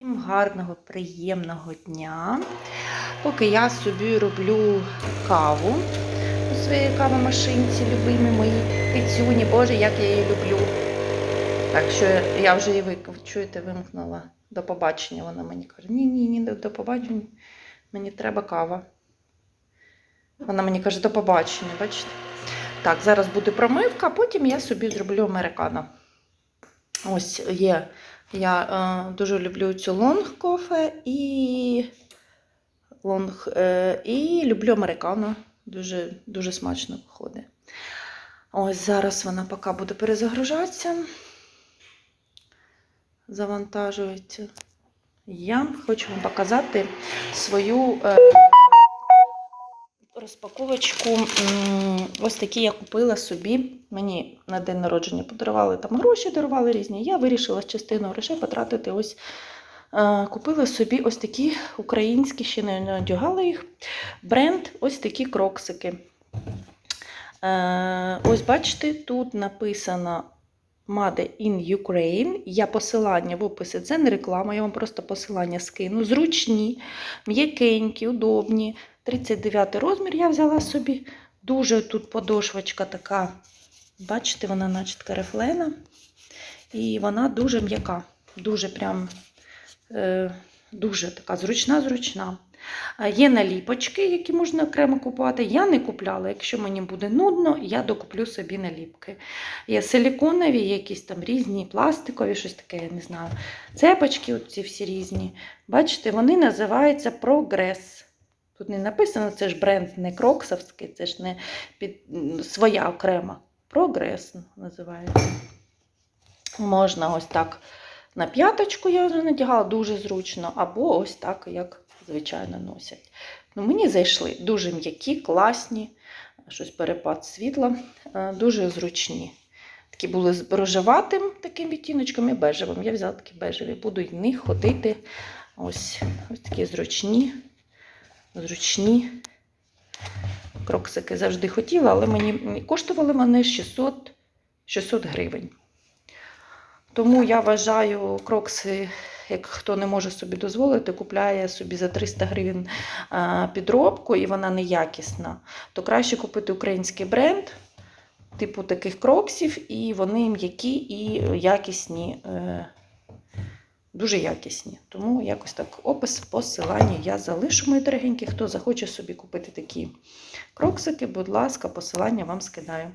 Всім гарного, приємного дня. Поки я собі роблю каву у своїй кавомашинці, любимі мої піцюні. Боже, як я її люблю. Так що я вже її ви чуєте, вимкнула до побачення. Вона мені каже: ні, ні, до, побачення. Мені треба кава. Вона мені каже, до побачення, бачите? Так, зараз буде промивка, потім я собі зроблю американо. Ось є. Я е, дуже люблю цю лонг кофе і лонг, е, і люблю американо. Дуже, дуже смачно виходить. Ось зараз вона поки буде перезагружатися. Завантажується. Я хочу вам показати свою е, розпаковочку. Ось такі я купила собі. Мені на день народження подарували там гроші, дарували різні. Я вирішила частину грошей потратити. Ось е, купила собі ось такі українські, ще не надягала їх. Бренд, ось такі кроксики. Е, ось бачите, тут написано Made in Ukraine. Я посилання в описі, це не реклама, я вам просто посилання скину. Зручні, м'якенькі, удобні. 39 розмір я взяла собі. Дуже тут подошвочка така, бачите, вона наче рифлена. І вона дуже м'яка, дуже прям е, дуже така зручна-зручна. Є наліпочки, які можна окремо купувати. Я не купляла. Якщо мені буде нудно, я докуплю собі наліпки. Є силіконові, якісь там різні, пластикові, щось таке, я не знаю. Цепочки, от ці всі різні. Бачите, вони називаються Progress. Тут не написано, це ж бренд не кроксовський, це ж не під... своя окрема. Прогрес називається. Можна ось так на п'яточку я вже надягала, дуже зручно, або ось так, як звичайно носять. Ну, мені зайшли дуже м'які, класні, щось перепад світла, е, дуже зручні. Такі були з рожеватим таким відтіночком і бежевим. Я взяла такі бежеві, буду в них ходити. Ось, ось такі зручні, зручні. Кроксики завжди хотіла, але мені коштували вони 600, 600 гривень. Тому я вважаю, крокси, як хто не може собі дозволити, купляє собі за 300 гривень підробку і вона неякісна, то краще купити український бренд, типу таких кроксів, і вони м'які і якісні, е, дуже якісні. Тому якось так опис посилання я залишу, мої дорогенькі. Хто захоче собі купити такі кроксики, будь ласка, посилання вам скидаю.